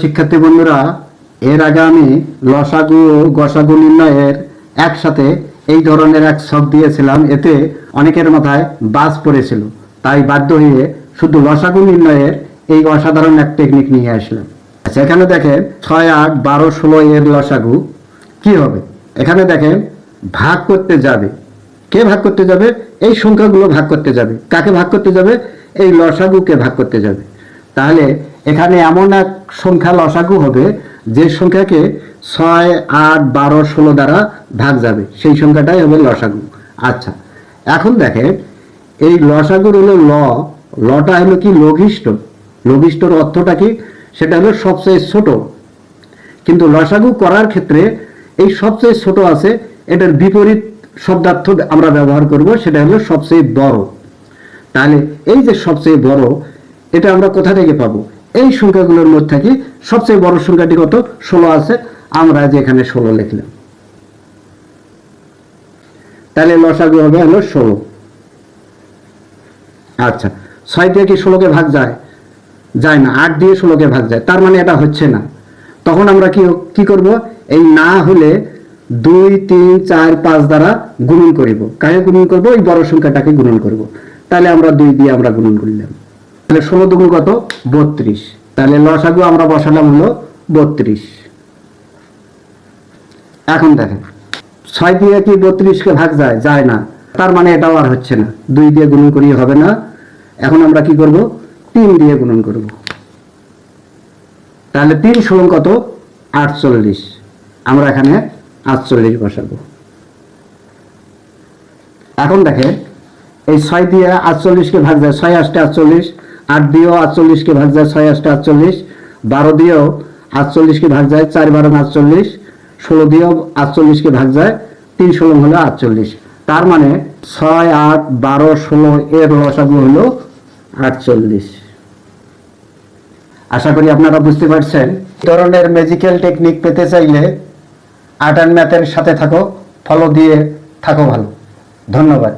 শিক্ষার্থী বন্ধুরা, এর আগে আমি লসাগু ও গসাগু নির্ণয়ের একসাথে এই ধরনের এক ছক দিয়েছিলাম। এতে অনেকের মাথায় বাজ পড়েছিল। তাই বাধ্য হয়ে শুধু লসাগু নির্ণয়ের এই অসাধারণ এক টেকনিক নিয়ে আসলাম। আচ্ছা এখানে দেখেন ছয় আট বারো ষোলো এর লসাগু কি হবে? এখানে দেখেন ভাগ করতে যাবে। কে ভাগ করতে যাবে? এই সংখ্যাগুলো ভাগ করতে যাবে। কাকে ভাগ করতে যাবে? এই লসাগুকে ভাগ করতে যাবে। তাহলে এখানে এমন এক সংখ্যা লসাগু হবে, যে সংখ্যাকে ছয়, আট, বারো, ষোলো দ্বারা ভাগ যাবে। সেই সংখ্যাটাই হবে লসাগু। আচ্ছা এখন দেখেন, এই লসাগুর হলো ল। লটা হলো কি লঘিষ্ঠ? লঘিষ্ঠর অর্থটা কি? সেটা হলো সবচেয়ে ছোট। কিন্তু লসাগু করার ক্ষেত্রে এই সবচেয়ে ছোট আছে, এটার বিপরীত শব্দার্থ আমরা ব্যবহার করব, সেটা হলো সবচেয়ে বড়। তাহলে এই যে সবচেয়ে বড়, এটা আমরা কোথা থেকে পাবো? এই সংখ্যাগুলোর মধ্যে থেকে সবচেয়ে বড় সংখ্যাটি কত? ষোলো আছে। আমরা যে এখানে ষোলো লিখলাম। তাহলে লসাগু হবে হলো ষোলো। আচ্ছা ছয় দিয়ে কি ষোলোকে ভাগ যায়? যায় না, আট দিয়ে ষোলোকে ভাগ যায়। তার মানে এটা হচ্ছে না। তখন আমরা কি কি করব? এই না হলে দুই, তিন, চার, পাঁচ দ্বারা গুণন করিব। কাকে গুণন করব? ওই বড় সংখ্যাটাকে গুণন করব। তাহলে আমরা দুই দিয়ে আমরা গুণন করলাম। তাহলে ষোলো দুগুণ কত? বত্রিশ। তাহলে লসাগু আমরা বসালাম হলো বত্রিশ। এখন দেখেন, ছয় দিয়ে কি বত্রিশকে ভাগ যায়? যায় না। তার মানে এটাও আর হচ্ছে না। দুই দিয়ে গুণন করি হবে না। এখন আমরা কি করব? তিন দিয়ে গুণন করব। তাহলে তিন ষোলো কত? আটচল্লিশ। আমরা এখানে আটচল্লিশ বসাবো। এখন দেখেন, এই ছয় দিয়ে আটচল্লিশকে ভাগ যায়। ছয় আটটা আটচল্লিশ। আট দিয়েও আটচল্লিশকে ভাগ যায় ছয় আটটা আটচল্লিশ, বারো দিয়েও আটচল্লিশকে ভাগ যায় চার বারো আটচল্লিশ, ষোলো দিয়েও আটচল্লিশকে ভাগ যায় তিন ষোলো হলো আটচল্লিশ। তার মানে ছয় আট বারো ষোলো এর লসাগু হলো আটচল্লিশ। আশা করি আপনারা বুঝতে পারছেন। ধরনের ম্যাজিক্যাল টেকনিক পেতে চাইলে আর্ট অ্যান্ড ম্যাথের সাথে থাকো ফলো দিয়ে থাকো ভালো। ধন্যবাদ।